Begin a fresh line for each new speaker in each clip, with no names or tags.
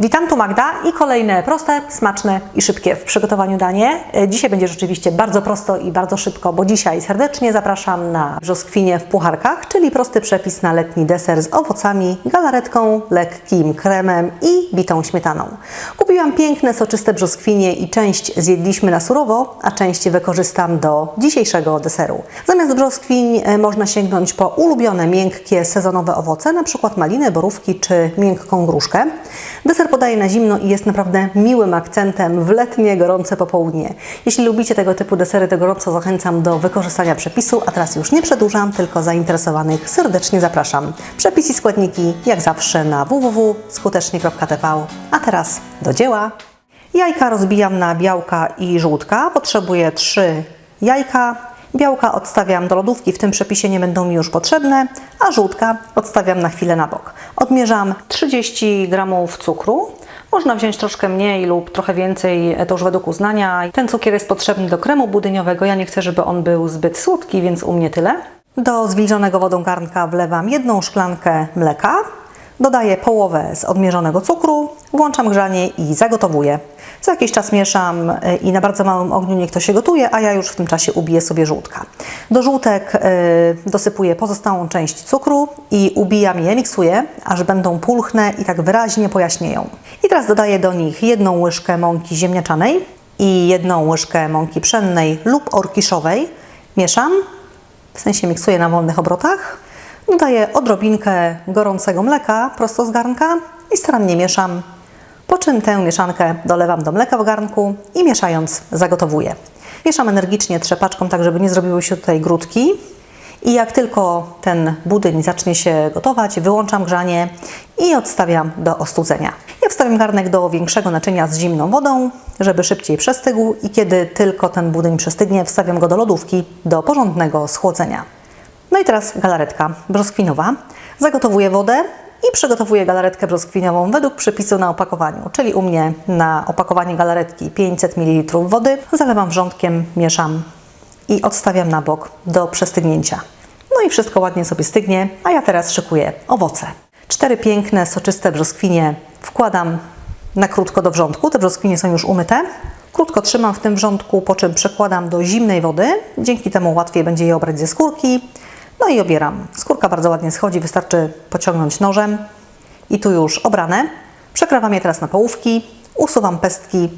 Witam, tu Magda i kolejne proste, smaczne i szybkie w przygotowaniu danie. E, Dzisiaj będzie rzeczywiście bardzo prosto i bardzo szybko, bo dzisiaj serdecznie zapraszam na brzoskwinie w pucharkach, czyli prosty przepis na letni deser z owocami, galaretką, lekkim kremem i bitą śmietaną. Kupiłam piękne, soczyste brzoskwinie i część zjedliśmy na surowo, a część wykorzystam do dzisiejszego deseru. Zamiast brzoskwiń e, można sięgnąć po ulubione, miękkie, sezonowe owoce, przykład maliny, borówki czy miękką gruszkę. Deser podaję na zimno i jest naprawdę miłym akcentem w letnie, gorące popołudnie. Jeśli lubicie tego typu desery, to gorąco zachęcam do wykorzystania przepisu, a teraz już nie przedłużam, tylko zainteresowanych serdecznie zapraszam. Przepis i składniki jak zawsze na www.skutecznie.tv. A teraz do dzieła. Jajka rozbijam na białka i żółtka. Potrzebuję 3 jajka. Białka odstawiam do lodówki, w tym przepisie nie będą mi już potrzebne, a żółtka odstawiam na chwilę na bok. Odmierzam 30 gramów cukru. Można wziąć troszkę mniej lub trochę więcej, to już według uznania. Ten cukier jest potrzebny do kremu budyniowego. Ja nie chcę, żeby on był zbyt słodki, więc u mnie tyle. Do zwilżonego wodą garnka wlewam jedną szklankę mleka. Dodaję połowę z odmierzonego cukru, włączam grzanie i zagotowuję. Co jakiś czas mieszam y, i na bardzo małym ogniu niech to się gotuje, a ja już w tym czasie ubiję sobie żółtka. Do żółtek y, dosypuję pozostałą część cukru i ubijam je, miksuję, aż będą pulchne i tak wyraźnie pojaśnieją. I teraz dodaję do nich jedną łyżkę mąki ziemniaczanej i jedną łyżkę mąki pszennej lub orkiszowej. Mieszam, w sensie miksuję na wolnych obrotach. Dodaję odrobinkę gorącego mleka prosto z garnka i starannie mieszam. Po czym tę mieszankę dolewam do mleka w garnku i mieszając zagotowuję. Mieszam energicznie trzepaczką, tak żeby nie zrobiły się tutaj grudki. I jak tylko ten budyń zacznie się gotować, wyłączam grzanie i odstawiam do ostudzenia. Ja wstawiam garnek do większego naczynia z zimną wodą, żeby szybciej przestygł i kiedy tylko ten budyń przestygnie, wstawiam go do lodówki do porządnego schłodzenia. No i teraz galaretka brzoskwiniowa. Zagotowuję wodę i przygotowuję galaretkę brzoskwiniową według przepisu na opakowaniu, czyli u mnie na opakowanie galaretki 500 ml wody. Zalewam wrzątkiem, mieszam i odstawiam na bok do przestygnięcia. No i wszystko ładnie sobie stygnie, a ja teraz szykuję owoce. Cztery piękne, soczyste brzoskwinie wkładam na krótko do wrzątku. Te brzoskwinie są już umyte. Krótko trzymam w tym wrzątku, po czym przekładam do zimnej wody. Dzięki temu łatwiej będzie je obrać ze skórki. No i obieram. Skórka bardzo ładnie schodzi, wystarczy pociągnąć nożem. I tu już obrane. Przekrawam je teraz na połówki, usuwam pestki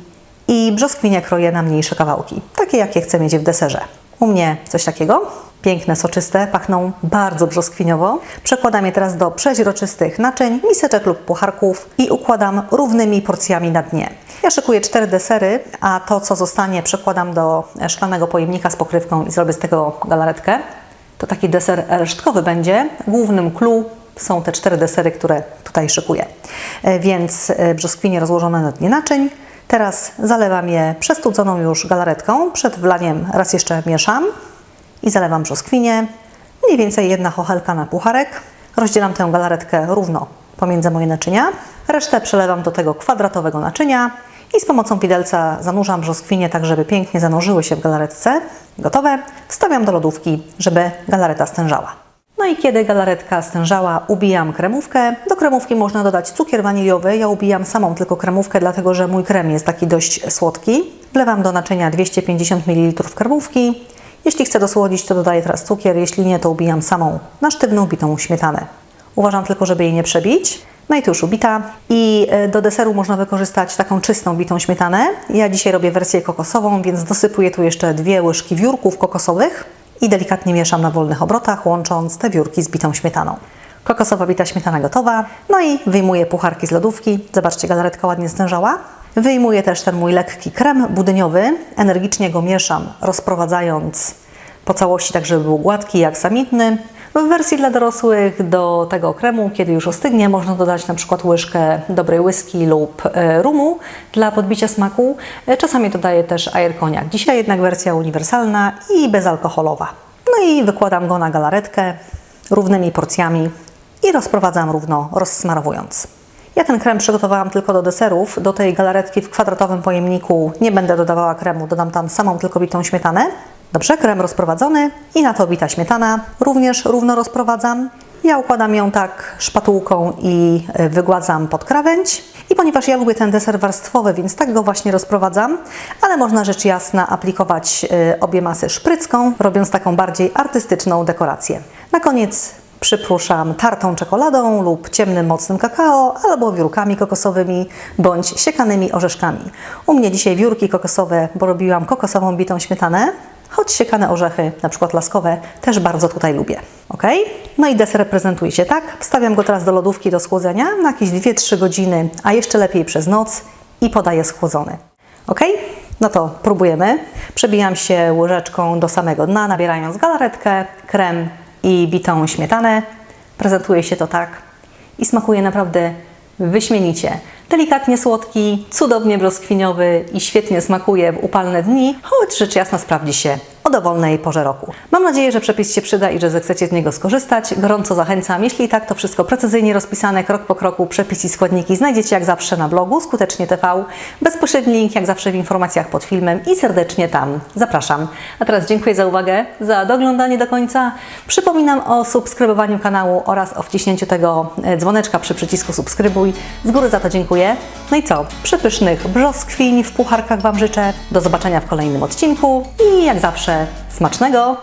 i brzoskwinie kroję na mniejsze kawałki, takie jakie chcę mieć w deserze. U mnie coś takiego. Piękne, soczyste, pachną bardzo brzoskwiniowo. Przekładam je teraz do przeźroczystych naczyń, miseczek lub pucharków i układam równymi porcjami na dnie. Ja szykuję cztery desery, a to co zostanie przekładam do szklanego pojemnika z pokrywką i zrobię z tego galaretkę. To taki deser resztkowy będzie. Głównym clue są te cztery desery, które tutaj szykuję. E, Więc e, brzoskwinie rozłożone na dnie naczyń. Teraz zalewam je przestudzoną już galaretką. Przed wlaniem raz jeszcze mieszam i zalewam brzoskwinie. Mniej więcej jedna chochelka na pucharek. Rozdzielam tę galaretkę równo pomiędzy moje naczynia. Resztę przelewam do tego kwadratowego naczynia i z pomocą widelca zanurzam brzoskwinie tak, żeby pięknie zanurzyły się w galaretce. Gotowe. Wstawiam do lodówki, żeby galareta stężała. No i kiedy galaretka stężała, ubijam kremówkę. Do kremówki można dodać cukier waniliowy. Ja ubijam samą tylko kremówkę, dlatego że mój krem jest taki dość słodki. Wlewam do naczynia 250 ml kremówki. Jeśli chcę dosłodzić, to dodaję teraz cukier. Jeśli nie, to ubijam samą na sztywną bitą śmietanę. Uważam tylko, żeby jej nie przebić. No i tu już ubita. I e, do deseru można wykorzystać taką czystą bitą śmietanę. Ja dzisiaj robię wersję kokosową, więc dosypuję tu jeszcze dwie łyżki wiórków kokosowych i delikatnie mieszam na wolnych obrotach, łącząc te wiórki z bitą śmietaną. Kokosowa bita śmietana gotowa. No i wyjmuję pucharki z lodówki. Zobaczcie, galaretka ładnie stężała. Wyjmuję też ten mój lekki krem budyniowy. Energicznie go mieszam, rozprowadzając po całości, tak żeby był gładki jak samitny. W wersji dla dorosłych do tego kremu, kiedy już ostygnie, można dodać na przykład łyżkę dobrej whisky lub e, rumu dla podbicia smaku. E, Czasami dodaję też air koniak. Dzisiaj jednak wersja uniwersalna i bezalkoholowa. No i wykładam go na galaretkę równymi porcjami i rozprowadzam równo, rozsmarowując. Ja ten krem przygotowałam tylko do deserów. Do tej galaretki w kwadratowym pojemniku nie będę dodawała kremu, dodam tam samą tylko bitą śmietanę. Dobrze, krem rozprowadzony i na to bita śmietana. Również równo rozprowadzam. Ja układam ją tak szpatułką i y, wygładzam pod krawędź. I ponieważ ja lubię ten deser warstwowy, więc tak go właśnie rozprowadzam, ale można rzecz jasna aplikować y, obie masy szprycką, robiąc taką bardziej artystyczną dekorację. Na koniec przypruszam tartą czekoladą lub ciemnym, mocnym kakao, albo wiórkami kokosowymi, bądź siekanymi orzeszkami. U mnie dzisiaj wiórki kokosowe, bo robiłam kokosową bitą śmietanę, choć siekane orzechy, na przykład laskowe, też bardzo tutaj lubię. Ok? No i deser prezentuje się tak. Wstawiam go teraz do lodówki do schłodzenia na jakieś 2-3 godziny, a jeszcze lepiej przez noc i podaję schłodzony. Ok? No to próbujemy. Przebijam się łyżeczką do samego dna, nabierając galaretkę, krem i bitą śmietanę. Prezentuje się to tak i smakuje naprawdę wyśmienicie. Delikatnie słodki, cudownie brzoskwiniowy i świetnie smakuje w upalne dni, choć rzecz jasna sprawdzi się dowolnej porze roku. Mam nadzieję, że przepis się przyda i że zechcecie z niego skorzystać. Gorąco zachęcam. Jeśli tak, to wszystko precyzyjnie rozpisane, krok po kroku, przepis i składniki znajdziecie jak zawsze na blogu Skutecznie TV. Bezpośredni link jak zawsze w informacjach pod filmem i serdecznie tam zapraszam. A teraz dziękuję za uwagę, za doglądanie do końca. Przypominam o subskrybowaniu kanału oraz o wciśnięciu tego e, dzwoneczka przy przycisku subskrybuj. Z góry za to dziękuję. No i co? Przepysznych brzoskwiń w pucharkach Wam życzę. Do zobaczenia w kolejnym odcinku i jak zawsze smacznego!